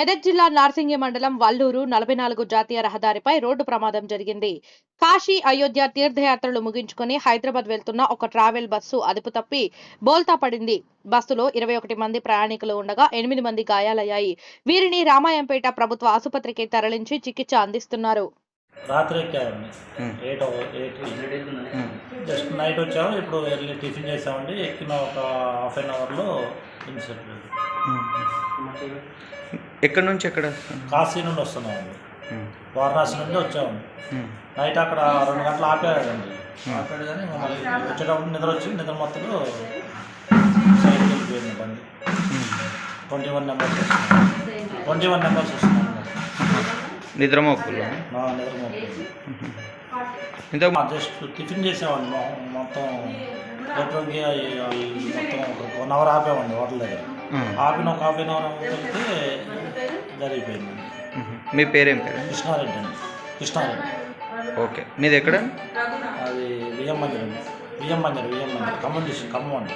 మెదక్ జిల్లా నార్సింగి మండలం వల్లూరు నలభై నాలుగు జాతీయ రహదారిపై రోడ్డు ప్రమాదం జరిగింది. కాశీ అయోధ్య తీర్థయాత్రలు ముగించుకుని హైదరాబాద్ వెళ్తున్న ఒక ట్రావెల్ బస్సు అదుపు తప్పి బోల్తా పడింది. బస్సులో ఇరవై ఒకటి మంది ప్రయాణికులు ఉండగా ఎనిమిది మంది గాయాలయ్యాయి. వీరిని రామాయంపేట ప్రభుత్వ ఆసుపత్రికి తరలించి చికిత్స అందిస్తున్నారు. రాత్రి ఎక్కామండి. Eight eight. జస్ట్ నైట్ వచ్చాము ఇప్పుడు వెళ్ళి టిఫిన్ చేసామండి ఎక్కిన ఒక హాఫ్ అన్ అవర్లో ఇన్సిడెంట్ ఎక్కడి నుంచి ఎక్కడ? కాశీ నుండి వస్తున్నామండి. వారణాసి నుండి వచ్చామండి ఉమ్, నైట్ అక్కడ రెండు గంటలు ఆపాడండి. ఆపాడు కానీ వచ్చేటప్పుడు నిద్ర వచ్చి నిద్ర మొత్తంలో సైడ్కి వెళ్ళిపోయింది బండి. Twenty one numbers twenty one numbers వస్తున్నాయి. నిద్రమోక్కులు నా నిద్ర మొత్తం ఇంత జస్ట్ టిఫిన్ చేసామండి మొ- మొత్తం అవి మొత్తం ఒక వన్ అవర్ ఆపామండి హోటల్ దగ్గర. ఆపిన ఒక హాఫ్ అన్ అవర్ వెళ్తే జరిగిపోయింది. మీ పేరేం పేరు? కృష్ణారెడ్డి అండి. కృష్ణారెడ్డి. ఓకే. మీది ఎక్కడ? అది విఎం మందిర్ అండి VM Mandir VM Mandir Khammam district Khammam అండి.